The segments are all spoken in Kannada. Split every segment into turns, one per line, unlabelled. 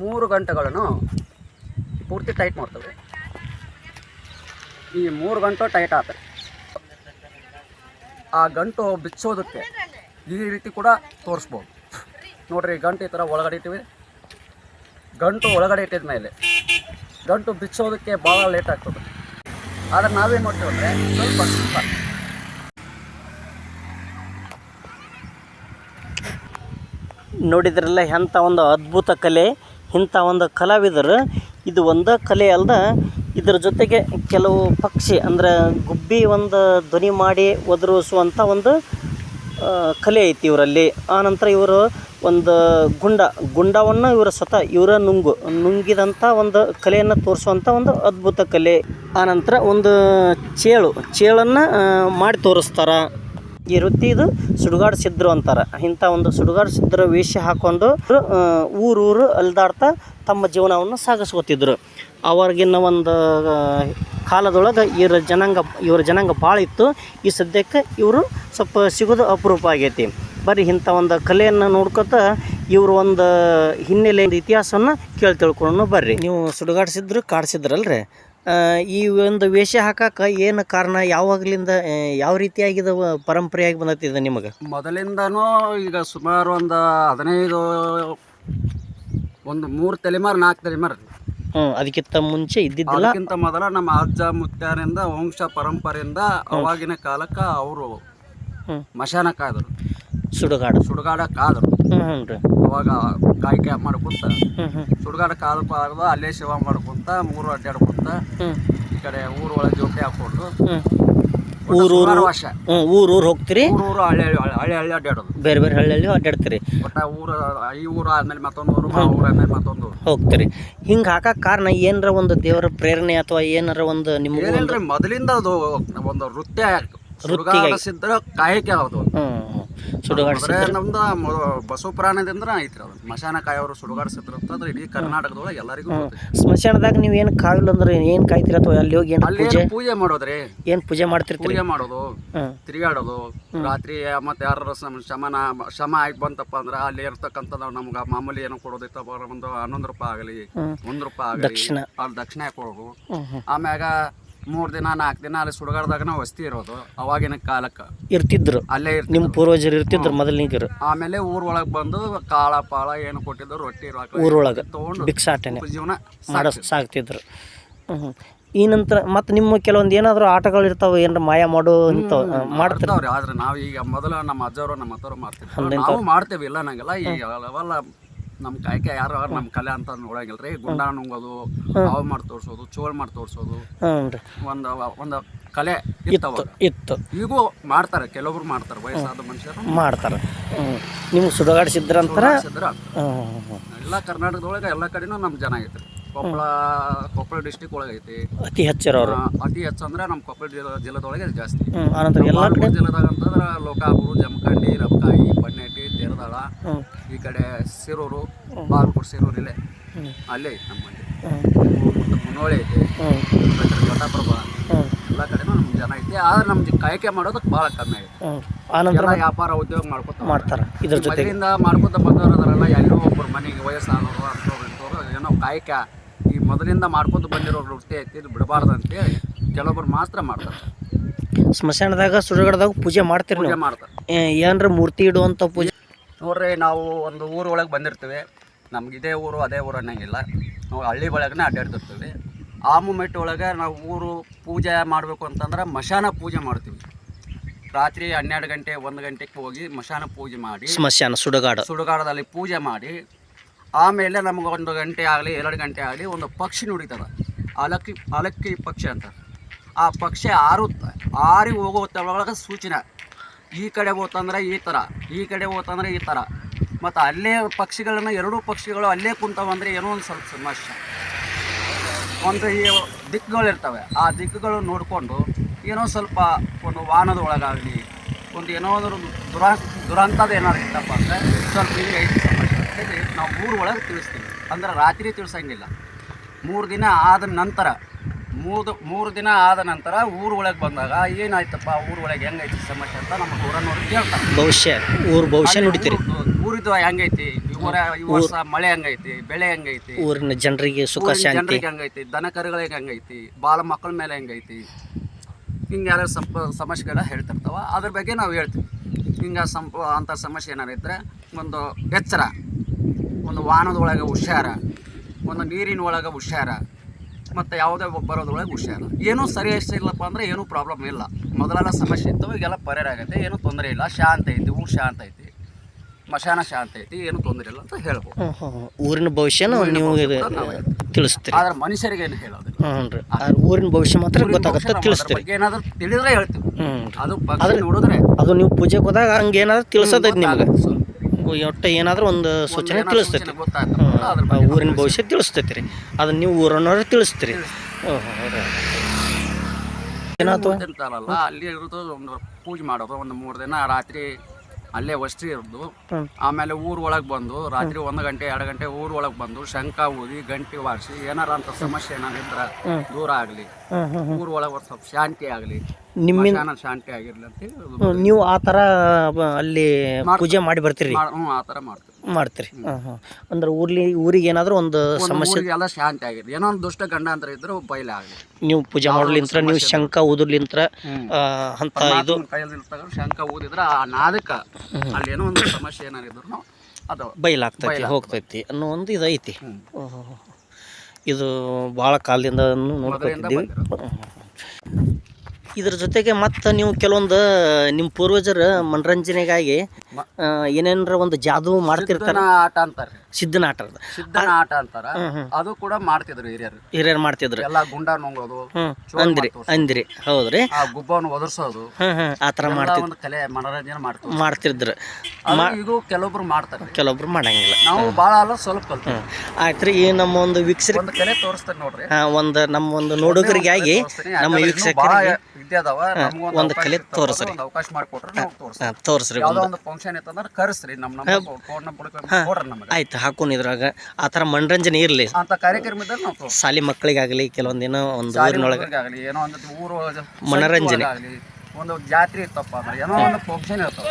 ಮೂರು ಗಂಟೆಗಳನ್ನು ಪೂರ್ತಿ ಟೈಟ್ ಮಾಡ್ತವೆ. ಈ ಮೂರು ಗಂಟು ಟೈಟ್ ಆಗ್ತದೆ ಆ ಗಂಟು ಬಿಚ್ಚೋದಕ್ಕೆ ಈ ರೀತಿ ಕೂಡ ತೋರಿಸ್ಬೋದು. ನೋಡ್ರಿ ಗಂಟು ಈ ಥರ ಒಳಗಡೆ ಇಟ್ಟಿವಿ. ಗಂಟು ಒಳಗಡೆ ಇಟ್ಟಿದ ಮೇಲೆ ಗಂಟು ಬಿಚ್ಚೋದಕ್ಕೆ ಭಾಳ ಲೇಟ್ ಆಗ್ತದೆ. ಆದರೆ ನಾವೇನು ಮಾಡ್ತೀವಿ ಅಂದರೆ ಸ್ವಲ್ಪ ಸ್ವಲ್ಪ
ನೋಡಿದ್ರಲ್ಲ ಎಂಥ ಒಂದು ಅದ್ಭುತ ಕಲೆ. ಇಂಥ ಒಂದು ಕಲಾವಿದರು, ಇದು ಒಂದು ಕಲೆ ಅಲ್ದ ಇದ್ರ ಜೊತೆಗೆ ಕೆಲವು ಪಕ್ಷಿ ಅಂದ್ರೆ ಗುಬ್ಬಿ ಒಂದು ಧ್ವನಿ ಮಾಡಿ ಒದರಿಸುವಂಥ ಒಂದು ಕಲೆ ಐತಿ ಇವರಲ್ಲಿ. ಆನಂತರ ಇವರು ಒಂದು ಗುಂಡ, ಗುಂಡವನ್ನು ಇವರ ಸ್ವತಃ ಇವರ ನುಂಗು ನುಂಗಿದಂಥ ಒಂದು ಕಲೆಯನ್ನು ತೋರಿಸುವಂಥ ಒಂದು ಅದ್ಭುತ ಕಲೆ. ಆನಂತರ ಒಂದು ಚೇಳು, ಚೇಳನ್ನು ಮಾಡಿ ತೋರಿಸ್ತಾರ. ಈ ವೃತ್ತಿ ಇದು ಸುಡುಗಾಡು ಸಿದ್ರು ಅಂತಾರೆ. ಇಂಥ ಒಂದು ಸುಡುಗಾಡು ಸಿದ್ರ ವೇಷ ಹಾಕೊಂಡು ಊರೂರು ಅಲ್ದಾಡ್ತಾ ತಮ್ಮ ಜೀವನವನ್ನು ಸಾಗಿಸ್ಕೊತಿದ್ರು. ಅವ್ರಿಗಿನ್ನ ಒಂದು ಕಾಲದೊಳಗೆ ಇವರ ಜನಾಂಗ ಇವರ ಜನಾಂಗ ಭಾಳ ಇತ್ತು. ಈ ಸದ್ಯಕ್ಕೆ ಇವರು ಸ್ವಲ್ಪ ಸಿಗೋದು ಅಪರೂಪ ಆಗೈತಿ. ಬರೀ ಇಂಥ ಒಂದು ಕಲೆಯನ್ನು ನೋಡ್ಕೊತ ಇವರು ಒಂದು ಹಿನ್ನೆಲೆ ಇತಿಹಾಸವನ್ನು ಕೇಳಿ ತಿಳ್ಕೊಂಡು ಬರ್ರಿ. ನೀವು ಸುಡುಗಾಡಿಸಿದ್ರು ಕಾಡಿಸಿದ್ರಲ್ರಿ ಈ ಒಂದು ವೇಷ ಹಾಕಕ್ಕೆ ಏನು ಕಾರಣ? ಯಾವಾಗಲಿಂದ ಯಾವ ರೀತಿಯಾಗಿದ ಪರಂಪರೆಯಾಗಿ ಬಂದೈತಿ ಇದು ನಿಮಗೆ?
ಮೊದಲಿಂದನೂ ಈಗ ಸುಮಾರು ಒಂದು ಹದಿನೈದು ಒಂದು ಮೂರು ತಲೆಮಾರು ನಾಲ್ಕು ತಲೆಮಾರು
ಹ್ಞೂ ಅದಕ್ಕಿಂತ ಮುಂಚೆ ಇದ್ದಿದ್ದಿಲ್ಲ?
ಅದಕ್ಕಿಂತ ಮೊದಲ ನಮ್ಮ ಅಜ್ಜ ಮುತ್ಯಾರಿಂದ ವಂಶ ಪರಂಪರೆಯಿಂದ ಅವಾಗಿನ ಕಾಲಕ್ಕೆ ಅವರು
ಮಶಾನಕ್ಕಾದರು.
ಮಶಾನ ಕಾಯ್ದರು
ಸುಡುಗಾಡು.
ಸುಡುಗಾಡ ಕಾದರು
ಹ್ಞೂ ರೀ.
ಅವಾಗ ಕಾಯ್ಕೆ ಮಾಡ್ಕೊಂತ ಸುಡ್ಗಾಡ ಕಾದ ಕಾದ ಅಲ್ಲೇ ಶಿವ ಮಾಡ್ಕೊಂತ ಮೂರು ಅಡ್ಡಾಡ್ಕೊಂತ ಈ ಕಡೆ ಊರೊಳಗೆ ಜೋಕೆ ಹಾಕೊಂಡು
ಊರು ಊರು ಹ್ಞೂ ಊರು ಊರು ಹೋಗ್ತೀರಿ?
ಊರು ಹಳ್ಳಿ ಹಳ್ಳಿ ಹಳ್ಳಿ ಹಳ್ಳಿ ಅಡ್ಡಾಡೋದು
ಬೇರೆ ಬೇರೆ ಹಳ್ಳಿಯಲ್ಲಿ ಅಡ್ಡಾಡ್ತೀರಿ
ಒಟ್ಟ ಊರು ಈ ಊರು ಆದ್ಮೇಲೆ ಮತ್ತೊಂದು ಊರು ಆ ಊರು ಆದ್ಮೇಲೆ ಮತ್ತೊಂದು ಊರು
ಹೋಗ್ತೀರಿ. ಹಿಂಗೆ ಹಾಕಕ್ಕೆ ಕಾರಣ ಏನರ ಒಂದು ದೇವರ ಪ್ರೇರಣೆ ಅಥವಾ ಏನಾರ ಒಂದು ನಿಮ್ಮ ಒಂದು
ಏನಿಲ್ರಿ ಮೊದಲಿಂದ ಅದು ಒಂದು ನೃತ್ಯ ಸಿದ್ಧರ ಕಾಯಕೆ ಹೌದು
ಹ್ಞೂ ಸುಡುಗಾಡು
ಅಂದ್ರೆ ನಮ್ದು ಬಸವಪ್ರಾಣದಿಂದ ಬಸವ ಪುರಾಣದಿಂದ ಐತ್ರಿ ಅದು. ಮಶಾನ ಕಾಯೋರು ಸುಡುಗಾಡ ಸಿದ್ಧರ ಅಂತಂದ್ರೆ ಇಡೀ ಕರ್ನಾಟಕದೊಳಗೆ ಎಲ್ಲರಿಗೂ.
ಸ್ಮಶಾನದಾಗ ನೀವು ಏನು ಕಾಯಿಲ್ಲ ಅಂದ್ರೆ ಏನು ಕಾಯ್ತೀರ ಅಥವಾ ಅಲ್ಲಿ ಹೋಗಿ ಏನು ಪೂಜೆ?
ಪೂಜೆ ಮಾಡೋದ್ರಿ?
ಏನು ಪೂಜೆ ಮಾಡ್ತಿರ್ತೀರಿ?
ಪೂಜೆ ಮಾಡೋದು ತಿರುಗಾಡೋದು ರಾತ್ರಿ ಮತ್ತೆ ಯಾರ ಶಮನ ಶಮ ಆಗಿ ಬಂತಪ್ಪ ಅಂದ್ರೆ ಅಲ್ಲಿ ಇರ್ತಕ್ಕಂಥ ನಮ್ಗೆ ಮಾಮೂಲಿ ಏನೋ ಕೊಡೋದಿತ್ತ ಒಂದು ಹನ್ನೊಂದು ರೂಪಾಯಿ ಆಗಲಿ ಒಂದು ರೂಪಾಯಿ ಆಗಲಿ
ದಕ್ಷಿಣ.
ಅಲ್ಲಿ ದಕ್ಷಿಣ ಕೊಡೋದು ಆಮ್ಯಾಗ ಮೂರ್ ದಿನ ನಾಲ್ಕು ದಿನ ಅಲ್ಲಿ ಸುಡಗಾಡದಾಗ ವಸ್ತಿ ಇರೋದು ಅವಾಗಿನ ಕಾಲಕ್ಕೆ.
ಇರ್ತಿದ್ರು.
ಅಲ್ಲೇ
ನಿಮ್ಮ
ಇರ್ತಿದ್ರು
ಪೂರ್ವಜರು ಇರ್ತಿದ್ರು ಮೊದಲಿನಿಗರು.
ಆಮೇಲೆ ಊರ್ ಒಳಗ್ ಬಂದು ಕಾಳ ಪಾಳ ಏನು ಕೊಟ್ಟಿದ್ರು ರೊಟ್ಟಿ ಊರೊಳಗ
ಊರೊಳಗೆ
ತಗೊಂಡು
ಭಿಕ್ಷಾಟನೆ
ಜೀವನ
ಮಾಡೋ ಸಾಕ್ತಿದ್ರು. ಹ್ಞೂ ಈ ನಂತರ ಮತ್ತು ನಿಮ್ಮ ಕೆಲವೊಂದು ಏನಾದರೂ ಆಟಗಳು ಇರ್ತಾವೆ ಏನಾರ ಮಾಯ ಮಾಡೋ ಇಂಥವು ಮಾಡ್ತಾರೆ
ಮಾಡ್ತಾವ್ರಿ. ಆದ್ರೆ ನಾವು ಈಗ ಮೊದಲ ನಮ್ಮ ಅಜ್ಜವರು ನಮ್ಮ ಅತ್ತವರು ಮಾಡ್ತಿದ್ರು ನಾವು ಮಾಡ್ತೇವೆ ಇಲ್ಲ ನಂಗೆಲ್ಲ ಈಗ ಅವೆಲ್ಲ ನಮ್ಮ ಕಾಯ್ಕೆ ಯಾರು ನಮ್ಮ ಕಲೆ ಅಂತ ನೋಡಂಗಿಲ್ರಿ ಗುಂಡಾ ನುಂಗೋದು ಹಾವು ಮಾಡಿ ತೋರಿಸೋದು ಚೋಳ್ ಮಾಡಿ ತೋರಿಸೋದು
ಹ್ಞೂ ರೀ.
ಒಂದು ಒಂದು ಕಲೆ ಇತ್ತು
ಇತ್ತು
ಈಗೂ ಮಾಡ್ತಾರೆ ಕೆಲವೊಬ್ರು ಮಾಡ್ತಾರೆ ವಯಸ್ಸಾದ ಮನುಷ್ಯರು
ಮಾಡ್ತಾರೆ. ನಿಮ್ಗೆ ಸುಡುಗಾಡಿಸಿದ್ರಂತರ
ಎಲ್ಲ ಕರ್ನಾಟಕದೊಳಗೆ ಎಲ್ಲ ಕಡೆನೂ ನಮ್ಮ ಜನ ಐತ್ರಿ. ಕೊಪ್ಪಳ ಕೊಪ್ಪಳ ಡಿಸ್ಟಿಕ್ ಒಳಗೆ ಐತಿ.
ಅತಿ
ಹೆಚ್ಚಿರೋರು. ಅತಿ ಹೆಚ್ಚು ಅಂದ್ರೆ ನಮ್ಮ ಕೊಪ್ಪಳ ಜಿಲ್ಲೆ ಜಿಲ್ಲೆದೊಳಗೆ ಜಾಸ್ತಿ.
ಆನಂತರ ಎಲ್ಲ
ಜಿಲ್ಲೆದಾಗ ಅಂತಂದ್ರೆ ಲೋಕಾಪುರ ಜಮಖಂಡಿ ರಬ್ಕಾಯಿ ಬನ್ನೇಟಿ ತೇರದಾಳ
ಹ್ಞೂ
ಈ ಕಡೆ ಸಿರೂರು ಬಾಗಲಕೋಟೆ ಸಿರೂರು ಇಲ್ಲೇ. ಅಲ್ಲೇ ಐತೆ
ನಮ್ಮಲ್ಲಿ
ಮತ್ತು ಮುನ್ನೋಳಿ ಐತೆ. ಘಟಪ್ರಭಾ ಎಲ್ಲ ಕಡೆನೂ ನಮ್ಮ ಜನ ಐತೆ. ಆದ್ರೆ ನಮ್ಗೆ ಕಾಯ್ಕೆ ಮಾಡೋದಕ್ಕೆ ಭಾಳ ಕಮ್ಮಿ ಐತಿ
ಆನಂತರ
ಎಲ್ಲ ವ್ಯಾಪಾರ ಉದ್ಯೋಗ ಮಾಡ್ಕೊತ
ಮಾಡ್ತಾರೆ. ಇದ್ರ
ಮೊದಲಿಂದ ಮಾಡ್ಕೊತ ಬಂದವರು ಅದರೆಲ್ಲ ಎಲ್ಲೋ ಒಬ್ಬರು ಮನೆಗೆ ವಯಸ್ಸಾದವರು ಅಂಥವ್ರು ಇಂಥವ್ರು ಏನೋ ಕಾಯಕ. ಈ ಮೊದಲಿಂದ ಮಾಡ್ಕೊತ ಬಂದಿರೋ ವೃತ್ತಿ ಐತಿ ಇದು ಬಿಡಬಾರ್ದು ಅಂತೇಳಿ ಕೆಲವೊಬ್ರು ಮಾತ್ರ ಮಾಡ್ತಾರೆ.
ಸ್ಮಶಾನದಾಗ ಸುಡಗಡದಾಗ ಪೂಜೆ ಮಾಡ್ತೀರಿ
ಮಾಡ್ತಾರೆ.
ಏನ್ರ ಮೂರ್ತಿ ಇಡುವಂತ ಪೂಜೆ
ನೋಡ್ರಿ ನಾವು ಒಂದು ಊರೊಳಗೆ ಒಳಗೆ ಬಂದಿರ್ತೀವಿ. ನಮ್ಗೆ ಇದೇ ಊರು ಅದೇ ಊರು ಅನ್ನೋಂಗಿಲ್ಲ. ನಾವು ಹಳ್ಳಿ ಒಳಗನೆ ಅಡ್ಡಾಡ್ತಿರ್ತೀವಿ. ಆ ಮೂಮೆಂಟ್ ಒಳಗೆ ನಾವು ಊರು ಪೂಜೆ ಮಾಡಬೇಕು ಅಂತಂದ್ರೆ ಮಶಾನ ಪೂಜೆ ಮಾಡ್ತೀವಿ. ರಾತ್ರಿ ಹನ್ನೆರಡು ಗಂಟೆ ಒಂದು ಗಂಟೆಗೆ ಹೋಗಿ ಮಶಾನ ಪೂಜೆ ಮಾಡಿ
ಸ್ಮಶಾನ ಸುಡುಗಾಡು.
ಸುಡುಗಾಡದಲ್ಲಿ ಪೂಜೆ ಮಾಡಿ ಆಮೇಲೆ ನಮಗೆ ಒಂದು ಗಂಟೆ ಆಗಲಿ ಎರಡು ಗಂಟೆ ಆಗಲಿ ಒಂದು ಪಕ್ಷಿ ನುಡಿತದ. ಅಲಕ್ಕಿ ಅಲಕ್ಕಿ ಪಕ್ಷಿ ಅಂತ ಆ ಪಕ್ಷಿ ಆರು ಆರಿ ಹೋಗೋ ಒಳಗೆ ಸೂಚನೆ. ಈ ಕಡೆ ಹೋತಂದ್ರೆ ಈ ಥರ ಈ ಕಡೆ ಹೋತಂದ್ರೆ ಈ ಥರ ಮತ್ತು ಅಲ್ಲೇ ಪಕ್ಷಿಗಳನ್ನ, ಎರಡೂ ಪಕ್ಷಿಗಳು ಅಲ್ಲೇ ಕುಂತವಂದರೆ ಏನೋ ಒಂದು ಸ್ವಲ್ಪ ಸಮಸ್ಯೆ. ಒಂದು ಈ ದಿಕ್ಕುಗಳಿರ್ತವೆ ಆ ದಿಕ್ಕುಗಳು ನೋಡಿಕೊಂಡು ಏನೋ ಸ್ವಲ್ಪ ಒಂದು ವಾಹನದ ಒಳಗಾಗಲಿ, ಒಂದು ಏನೋ ಒಂದು ದುರಾ, ದುರಂತದ ಏನಾದ್ರು ಇತ್ತಪ್ಪ ಅಂದರೆ ಸ್ವಲ್ಪ ಹಿಂಗೆ ಐತಿ ಸಮಸ್ಯೆ ನಾವು ಮೂರು ಒಳಗೆ ತಿಳಿಸ್ತೀವಿ. ಅಂದ್ರೆ ರಾತ್ರಿ ತಿಳಿಸಂಗಿಲ್ಲ. ಮೂರು ದಿನ ಆದ ನಂತರ ಮೂರು ಮೂರು ದಿನ ಆದ ನಂತರ ಊರು ಒಳಗೆ ಬಂದಾಗ ಏನಾಯ್ತಪ್ಪ ಊರು ಒಳಗೆ ಹೆಂಗೈತಿ ಸಮಸ್ಯೆ ಅಂತ ನಮ್ಮ ನೋಡಿ ಕೇಳ್ತಾರೆ.
ಭವಿಷ್ಯ ಊರು ಭವಿಷ್ಯ ನುಡಿತೀರಿ.
ಊರು- ಊರಿದ್ದು ಹೆಂಗೈತಿ ಈ ಊರ ಈ ವರ್ಷ ಮಳೆ ಹೆಂಗೈತಿ ಬೆಳೆ ಹೆಂಗೈತಿ
ಊರಿನ ಜನರಿಗೆ ಸುಖ ಶಾಂತಿ.
ಜನರಿಗೆ ಹಂಗೈತಿ ದನ ಕರುಗಳಿಗೆ ಹೆಂಗೈತಿ ಬಾಲ ಮಕ್ಕಳ ಮೇಲೆ ಹೆಂಗೈತಿ ಹಿಂಗೆ ಯಾರು ಸಂಪ ಸಮಸ್ಯೆಗಳ ಹೇಳ್ತಿರ್ತಾವ. ಅದ್ರ ಬಗ್ಗೆ ನಾವು ಹೇಳ್ತೀವಿ. ಹಿಂಗೆ ಸಂಪ ಅಂಥ ಸಮಸ್ಯೆ ಏನಾರು ಇದ್ದರೆ ಒಂದು ಎಚ್ಚರ ಒಂದು ವಾಹನದೊಳಗೆ ಹುಷಾರ ಒಂದು ನೀರಿನ ಒಳಗೆ ಹುಷಾರ ಮತ್ತು ಯಾವುದೇ ಬರೋದ್ರೊಳಗೆ ಹುಷಾರ ಏನೂ ಸರಿ ಇಲ್ಲಪ್ಪ ಅಂದರೆ ಏನೂ ಪ್ರಾಬ್ಲಮ್ ಇಲ್ಲ. ಮೊದಲೆಲ್ಲ ಸಮಸ್ಯೆ ಇತ್ತು ಈಗೆಲ್ಲ ಪರಿಹಾರ ಆಗುತ್ತೆ ಏನೂ ತೊಂದರೆ ಇಲ್ಲ. ಶಾಂತ ಐತಿ ಊರು ಶಾಂತ ಐತಿ. ಮಶಾನ ಶಾಂತ ಐತಿ ಏನೂ ತೊಂದರೆ ಇಲ್ಲ ಅಂತ ಹೇಳ್ಬೋದು.
ಊರಿನ ಭವಿಷ್ಯನ ನೀವು ತಿಳಿಸ್ತೀರಿ.
ಆದ್ರೆ ಮನುಷ್ಯರಿಗೆ ಏನು ಹೇಳೋದಿಲ್ಲ
ಊರಿನ ಭವಿಷ್ಯ ಮಾತ್ರ ಗೊತ್ತಾಗುತ್ತೆ ತಿಳಿಸ್ತೀರಿ
ಬಗ್ಗೆ ಏನಾದ್ರು ತಿಳಿದ್ರೆ ಹೇಳ್ತೀವಿ. ಅದು ನೋಡಿದ್ರೆ.
ಅದು ನೀವು ಪೂಜೆಗೆ ಹೋದಾಗ ಹಂಗೆ ಏನಾದ್ರು ತಿಳಿಸೋದೈತಿ ನಿಮ್ಗೆ. ಒಟ್ಟು ಏನಾದರೂ ಒಂದು ಸೂಚನೆ ತಿಳಿಸ್ತೈತಿ. ಊರಿನ ಭವಿಷ್ಯ ತಿಳಿಸ್ತೈತಿ ರೀ. ಅದನ್ನ ನೀವು ಊರನ್ನವ್ರು ತಿಳಿಸ್ತೀರಿ. ಏನಾಯ್ತು?
ತಿಂತಾರಲ್ಲ ಅಲ್ಲಿ ಇರೋದು ಒಂದು ಪೂಜೆ ಮಾಡೋದು ಒಂದು ಮೂರು ದಿನ ರಾತ್ರಿ ಅಲ್ಲೇ ವಸ್ತಿ ಇರೋದು. ಆಮೇಲೆ ಊರೊಳಗೆ ಒಳಗೆ ಬಂದು ರಾತ್ರಿ ಒಂದು ಗಂಟೆ ಎರಡು ಗಂಟೆ ಊರೊಳಗೆ ಒಳಗೆ ಬಂದು ಶಂಕ ಊದಿ ಗಂಟೆ ವಾರಿಸಿ ಏನಾರ ಅಂತ ಸಮಸ್ಯೆ ಏನಾರ ಇದ್ರೆ ದೂರ ಆಗಲಿ.
ಹ್ಞೂ ಹ್ಞೂ ಹ್ಞೂ
ಊರ್ ಒಳಗೆ ಒಂದು ಸ್ವಲ್ಪ ಶಾಂತಿ ಆಗಲಿ.
ನಿಮ್ಮಿಂದ
ಮಶಾನ ಶಾಂತಿ ಆಗಿರ್ಲಿ ಅಂತ
ಹ್ಮ್, ನೀವು ಆ ಥರ ಬ- ಅಲ್ಲಿ ಪೂಜೆ ಮಾಡಿ ಬರ್ತೀರಿ?
ಮಾಡ್- ಹ್ಞೂ ಆ ಥರ ಮಾಡ್ತೀವಿ.
ಮಾಡ್ತೀರಿ. ಹಾಂ ಹಾಂ ಅಂದ್ರೆ ಊರ್ಲಿ ಊರಿಗೆ ಏನಾದರೂ ಒಂದು ಸಮಸ್ಯೆ
ಊರಿಗೆಲ್ಲ ಶಾಂತಿ ಆಗಿದೆ ಏನೋ ಒಂದು ದುಷ್ಟ ಗಂಡಾಂತರ ಇದ್ರೆ ಬಯಲ ಆಗಲಿ.
ನೀವು ಪೂಜೆ ಮಾಡ್ಲಿಂತ್ರ ನೀವು ಶಂಕ ಊದ್ರಲಿಂತ್ರ ಅಂತ ಇದು
ಕೈಯಲ್ಲಿ ತಗೊಂಡು ಶಂಕ ಊದಿದ್ರೆ ಆ ನಾದಕ ಅಲ್ಲಿ ಏನೋ ಒಂದು ಸಮಸ್ಯೆ ಏನಾರು ಇದ್ರು ಅದು
ಬಯಲಾಗ್ತೈತಿ ಹೋಗ್ತೈತಿ ಅನ್ನೋ ಒಂದು ಇದೈತಿ
ಹ್ಮ್.
ಇದು ಭಾಳ ಕಾಲದಿಂದ ನೋಡ್ಕೊತಿದ್ದೀವಿ.
ಬಂದಿರೋದು.
ಇದ್ರ ಜೊತೆಗೆ ಮತ್ತೆ ನೀವು ಕೆಲವೊಂದು ನಿಮ್ಮ ಪೂರ್ವಜರ ಮನರಂಜನೆಗಾಗಿ ಏನೇನ್ರ ಒಂದು ಜಾದು ಮಾಡ್ತಿರ್ತಾರ?
ಆಟ ಅಂತಾರೆ.
ಸಿದ್ಧನ ಆಟ
ಸಿದ್ಧನ ಆಟ ಅಂತಾರ ಅದು ಕೂಡ ಮಾಡ್ತಿದ್ರು ಹಿರಿಯರು.
ಹಿರಿಯರು ಮಾಡ್ತಿದ್ರು.
ಎಲ್ಲಾ ಗುಂಡ ನುಂಗೋದು ಚೋರ್
ಅಂದ್ರಿ
ಮಾಡ್ತೋರ್ಸೋದು.
ಅಂದ್ರಿ. ಹೌದ್ರಿ.
ಆ ಗುಬ್ಬವನ್ನು ಒದರ್ಸೋದು.
ಆತರ ಆ ಥರ
ಎಲ್ಲ
ಮಾಡ್ತಿದ್ರು.
ಒಂದು ಕಲೆ ಮನೋರಂಜನೆ ಮಾಡ್ತೀವಿ
ಮಾಡ್ತಿದ್ರು.
ಇದು ಕೆಲವೊಬ್ರು ಮಾಡ್ತಾರೆ.
ಕೆಲವೊಬ್ರು ಮಾಡಂಗಿಲ್ಲ.
ನಾವು ಬಹಳ ಅಲ್ಲ ಸ್ವಲ್ಪ ಕಲ್ತೀವಿ.
ಆಯ್ತು ರೀ ಈ ನಮ್ಮ ಒಂದು ವೀಕ್ಷಕರಿಗೆ
ಒಂದು ಕಲೆ ತೋರಿಸ್ತಾರೆ ನೋಡ್ರಿ.
ಒಂದು ನಮ್ಮ ಒಂದು ನೋಡುಗರಿಗಾಗಿ ನಮ್ಮ
ವೀಕ್ಷಕ
ವೀಕ್ಷಕರಿಗೆ
ವಿದ್ಯೆ ಅದಾವ
ಒಂದು ಕಲೆ ತೋರಿಸ್ರಿ.
ಅವಕಾಶ ಮಾಡಿಕೊಟ್ರೆ ನಾವು
ತೋರಿಸ್ರಿ
ಯಾವುದೋ
ಒಂದು.
ಫಂಕ್ಷನ್ ಇತ್ತಂದ್ರೆ ಕರೆಸ್ರಿ ನಮ್ಮ ನಮ್ಮ ಫೋನ್ ನಂಬರ್ ಕೊಡ್ರಿ ನಮಗೆ.
ಆಯ್ತು ಹಾಕೋನ್ ಇದ್ರಾಗ. ಆ ಥರ ಮನರಂಜನೆ ಇರಲಿ.
ಅಂತ ಕಾರ್ಯಕ್ರಮ ಇದ್ದರೆ ನಾವು
ಶಾಲಿ ಮಕ್ಕಳಿಗಾಗಲಿ ಕೆಲವೊಂದಿನ ಒಂದು ಊರಿನೊಳಗೆ.
ಆಗಲಿ ಏನೋ ಒಂದು ಊರು
ಮನರಂಜನೆ.
ಆಗಲಿ ಒಂದು ಜಾತ್ರೆ ಇತ್ತಪ್ಪ ಅಂದ್ರೆ ಏನೋ ಒಂದು ಫಂಕ್ಷನ್ ಇರ್ತಾವ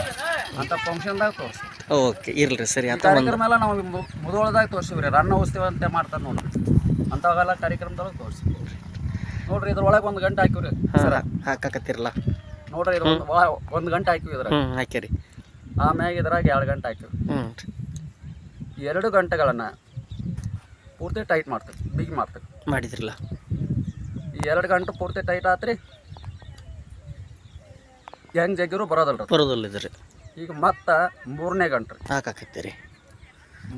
ಅಂತ ಫಂಕ್ಷನ್ದಾಗ ತೋರಿಸಿ
ಓಕೆ ಇರಲಿ ಸರಿ ಅಂತ
ಕಾರ್ಯಕ್ರಮ ಎಲ್ಲ ನಾವು ಮು- ಮುಧೋಳದಾಗ ತೋರಿಸ್ತೀವಿ ರೀ. ರನ್ನ ಉತ್ಸವ ಅಂತ ಮಾಡ್ತಾರೆ ನೋಡ್ರಿ. ಅಂಥವೆಲ್ಲ ಕಾರ್ಯಕ್ರಮದೊಳಗೆ ತೋರಿಸ್ತೀವಿ ನೋಡ್ರಿ ಇದ್ರೊಳಗೆ ಒಂದು ಗಂಟೆ ಹಾಕಿವ್ರಿ ಸರ.
ಹಾಕಾಕತ್ತಿರಲ್ಲ?
ನೋಡ್ರಿ ಇದ್ರ ಒಂದು ಒಂದು ಗಂಟೆ ಹಾಕಿವಿ ಇದ್ರ
ಹ್ಞೂ ಹಾಕ್ಯಾರಿ.
ಆಮ್ಯಾಗ ಇದ್ರಾಗ ಎರಡು ಗಂಟೆ ಹಾಕಿವಿ
ಹ್ಞೂ
ರೀ ಎರಡು ಗಂಟೆಗಳನ್ನು ಪೂರ್ತಿ ಟೈಟ್ ಮಾಡ್ತೀವಿ ಬಿಗಿ ಮಾಡ್ತೀವಿ.
ಮಾಡಿದ್ರಲ್ಲ?
ಈ ಎರಡು ಗಂಟೆ ಪೂರ್ತಿ ಟೈಟ್ ಆತ್ರಿ ಹೆಂಗೆ ಜಗ್ಗಿರು ಬರೋದಲ್ರಿ
ಬರೋದಲ್ಲ ಇದ್ರಿ
ಈಗ ಮತ್ತೆ ಮೂರನೇ ಗಂಟೆ ರೀ
ಹಾಕಾಕತ್ತೀರಿ.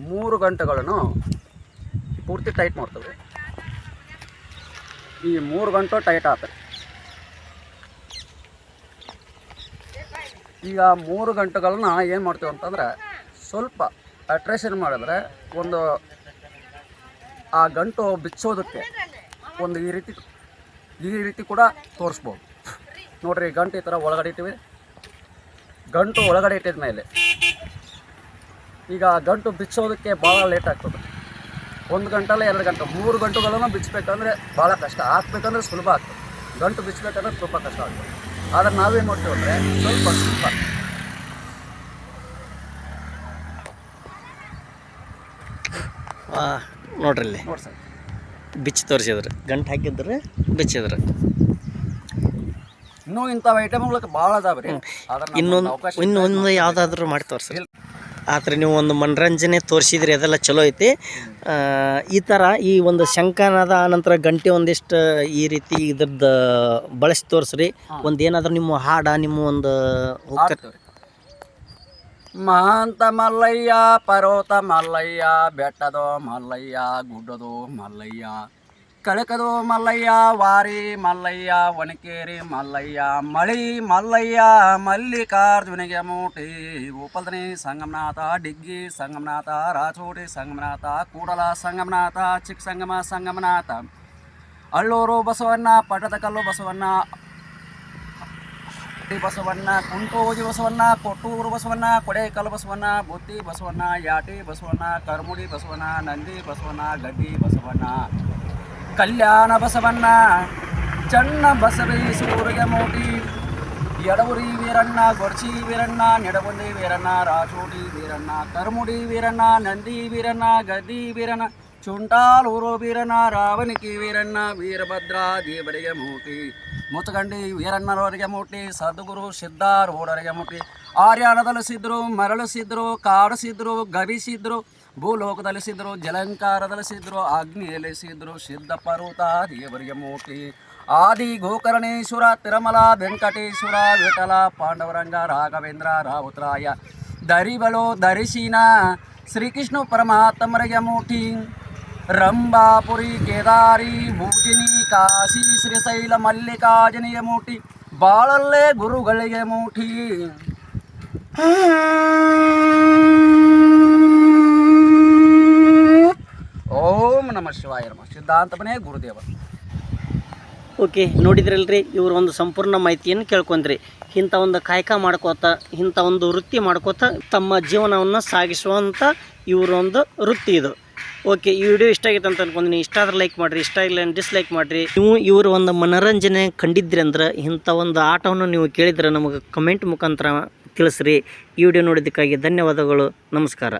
ಮೂರು ಗಂಟೆಗಳನ್ನು ಪೂರ್ತಿ ಟೈಟ್ ಮಾಡ್ತೇವೆ ಈ ಮೂರು ಗಂಟೆ ಟೈಟ್ ಆತ. ಈಗ ಮೂರು ಗಂಟೆಗಳನ್ನ ಏನು ಮಾಡ್ತೀವಿ ಅಂತಂದ್ರೆ ಸ್ವಲ್ಪ ಅಟ್ರೇಷನ್ ಮಾಡಿದ್ರೆ ಒಂದು ಆ ಗಂಟು ಬಿಚ್ಚೋದಕ್ಕೆ ಒಂದು ಈ ರೀತಿ ಈ ರೀತಿ ಕೂಡ ತೋರಿಸ್ಬೋದು. ನೋಡ್ರಿ ಗಂಟು ಈ ಥರ ಒಳಗಡೆ ಇಟ್ಟಿವಿ. ಗಂಟು ಒಳಗಡೆ ಇಟ್ಟಿದ ಮೇಲೆ ಈಗ ಗಂಟು ಬಿಚ್ಚೋದಕ್ಕೆ ಭಾಳ ಲೇಟ್ ಆಗ್ತದೆ. ಒಂದು ಗಂಟೆಲ್ಲ ಎರಡು ಗಂಟೆ. ಮೂರು ಗಂಟೆಗಳನ್ನು ಬಿಚ್ಚಬೇಕಂದ್ರೆ ಭಾಳ ಕಷ್ಟ. ಹಾಕ್ಬೇಕಂದ್ರೆ ಸುಲಭ ಆಗ್ತದೆ. ಗಂಟು ಬಿಚ್ಚಬೇಕಂದ್ರೆ ಸ್ವಲ್ಪ ಕಷ್ಟ ಆಗ್ತದೆ. ಆದರೆ ನಾವೇನು ಮಾಡ್ತೀವಿ ಅಂದರೆ ಸ್ವಲ್ಪ ಸ್ವಲ್ಪ.
ನೋಡ್ರಿ ಇಲ್ಲಿ.
ನೋಡಿ ಸರ್.
ಬಿಚ್ಚಿ ತೋರಿಸಿದ್ರು. ಗಂಟು ಹಾಕಿದ್ರೆ ಬಿಚ್ಚಿದ್ರು.
ಇನ್ನೂ ಇಂಥವು ಐಟಮ್ಗಳಿಗೆ ಭಾಳ ಅದಾವೆ ರೀ.
ಇನ್ನೊಂದು ಇನ್ನೊಂದು ಯಾವುದಾದ್ರೂ ಮಾಡಿ ಆದ್ರೆ ನೀವು ಒಂದು ಮನರಂಜನೆ ತೋರಿಸಿದ್ರಿ ಅದೆಲ್ಲ ಚಲೋ ಐತಿ. ಈ ಥರ ಈ ಒಂದು ಶಂಕನಾದ ಆನಂತರ ಗಂಟೆ ಒಂದಿಷ್ಟು ಈ ರೀತಿ ಇದ್ರದ್ದು ಬಳಸಿ ತೋರಿಸ್ರಿ. ಒಂದು ಏನಾದರೂ ನಿಮ್ಮ ಹಾಡ ನಿಮ್ಮ ಒಂದು.
ಮಹಾಂತ ಮಲ್ಲಯ್ಯ ಪರ್ವತ ಮಲ್ಲಯ್ಯ ಬೆಟ್ಟದೋ ಮಲ್ಲಯ್ಯ ಗುಡ್ಡದೋ ಮಲ್ಲಯ್ಯ. ಕಳಕದೋ ಮಲ್ಲಯ್ಯ, ವಾರಿ ಮಲ್ಲಯ್ಯ ಒಣಕೇರಿ ಮಲ್ಲಯ್ಯ, ಮಳಿ ಮಲ್ಲಯ್ಯ, ಮಲ್ಲಿಕಾರ್ಜುನಿಗೆ ಮೂಟಿ ಗೋಪಾಲದನಿ ಸಂಗಮನಾಥ, ಡಿಗ್ಗಿ ಸಂಗಮನಾಥ ರಾಚೋಟಿ ಸಂಗಮನಾಥ, ಕೂಡಲ ಸಂಗಮನಾಥ, ಚಿಕ್ಕ ಸಂಗಮ ಸಂಗಮನಾಥ, ಅಳ್ಳೂರು ಬಸವಣ್ಣ ಪಟ್ಟದಕಲ್ಲು ಬಸವಣ್ಣ ಬಸವಣ್ಣ, ಕುಂಟೋಜಿ ಬಸವಣ್ಣ, ಕೊಟ್ಟೂರು ಬಸವಣ್ಣ, ಕೊಡೇಕಲ್ಲು ಬಸವಣ್ಣ, ಬುತ್ತಿ ಬಸವಣ್ಣ, ಯಾಟಿ ಬಸವಣ್ಣ, ಕರ್ಮುಡಿ ಬಸವಣ್ಣ, ನಂದಿ ಬಸವಣ್ಣ, ಗಡ್ಡಿ ಬಸವಣ್ಣ. ಕಲ್ಯಾಣ ಬಸವಣ್ಣ, ಚನ್ನ ಬಸವೇಶ್ವರಿಗೆ ಮೋಟಿ, ಎಡವುರಿ ವೀರಣ್ಣ ಗೊರ್ಚಿ ವೀರಣ್ಣ ನೆಡಗುಂಡಿ ವೀರಣ್ಣ, ರಾಜೋಡಿ ವೀರಣ್ಣ, ಕರ್ಮುಡಿ ವೀರಣ್ಣ, ನಂದಿ ವೀರಣ್ಣ ಗದ್ದಿ ವೀರಣ್ಣ, ಚುಂಟಾಲೂರು ವೀರಣ್ಣ, ರಾವಣಿಕಿ ವೀರಣ್ಣ, ವೀರಭದ್ರ ದೇವರಿಗೆ ಮೂಟಿ ಮುತ್ತಗಂಡಿ ವೀರಣ್ಣರವರಿಗೆ ಮೂಟಿ ಸದ್ಗುರು ಸಿದ್ಧಾರೂಢರಿಗೆ ಮೂಟಿ ಆರ್ಯಾಣದಲ್ಲಿ ಸಿದ್ದರು ಮರಳಿಸಿದ್ರು, ಕಾಡಿಸಿದ್ರು, ಗವಿಸಿದ್ರು ಭೂಲೋಕದಲ್ಲಿ ಸಿದ್ರು ಜಲಂಕಾರದಲ್ಲಿ ಸಿದ್ರು ಅಗ್ನಿಯಲ್ಲಿ ಸಿದ್ರು ಸಿದ್ಧ ಪರ್ವತ ದೇವರಿಗೆ ಮೂಟಿ ಆದಿ ಗೋಕರ್ಣೇಶ್ವರ ತಿರುಮಲ ವೆಂಕಟೇಶ್ವರ ವಿಠಲ ಪಾಂಡವರಂಗ ರಾಘವೇಂದ್ರ ರಾವುತರಾಯ ದರಿಗಳು ಧರಿಸಿನ ಶ್ರೀಕೃಷ್ಣ ಪರಮಾತ್ಮರಿಗೆ ಮೂಟಿ ರಂಭಾಪುರಿ ಕೇದಾರಿ ಭೂಜಿನಿ ಕಾಶಿ ಶ್ರೀಶೈಲ ಮಲ್ಲಿಕಾರ್ಜುನಿಗೆ ಮೂಟಿ ಬಾಳಲ್ಲೇ ಗುರುಗಳಿಗೆ ಮೂಟಿ ಓಂ ನಮ ಶಿವಾಯ ನಮ. ಸಿದ್ಧಾಂತಪನೇ ಗುರುದೇವ.
ಓಕೆ, ನೋಡಿದ್ರಲ್ರಿ, ಇವ್ರ ಒಂದು ಸಂಪೂರ್ಣ ಮಾಹಿತಿಯನ್ನು ಕೇಳ್ಕೊಂಡ್ರಿ. ಇಂಥ ಒಂದು ಕಾಯಕ ಮಾಡ್ಕೋತ, ಇಂಥ ಒಂದು ವೃತ್ತಿ ಮಾಡ್ಕೋತ ತಮ್ಮ ಜೀವನವನ್ನು ಸಾಗಿಸುವಂಥ ಇವರೊಂದು ವೃತ್ತಿ ಇದು. ಓಕೆ, ಈ ವಿಡಿಯೋ ಇಷ್ಟ ಆಗೈತೆ ಅಂತ ಅನ್ಕೊಂಡಿನಿ ಇಷ್ಟ ಆದ್ರೆ ಲೈಕ್ ಮಾಡಿರಿ, ಇಷ್ಟ ಇಲ್ಲ ಡಿಸ್ಲೈಕ್ ಮಾಡಿರಿ. ನೀವು ಇವರು ಒಂದು ಮನೋರಂಜನೆ ಕಂಡಿದ್ರಿ ಅಂದ್ರೆ ಇಂಥ ಒಂದು ಆಟವನ್ನು ನೀವು ಕೇಳಿದ್ರೆ ನಮಗೆ ಕಮೆಂಟ್ ಮುಖಾಂತರ ತಿಳಿಸ್ರಿ. ಈ ವಿಡಿಯೋ ನೋಡಿದ್ದಕ್ಕಾಗಿ ಧನ್ಯವಾದಗಳು, ನಮಸ್ಕಾರ.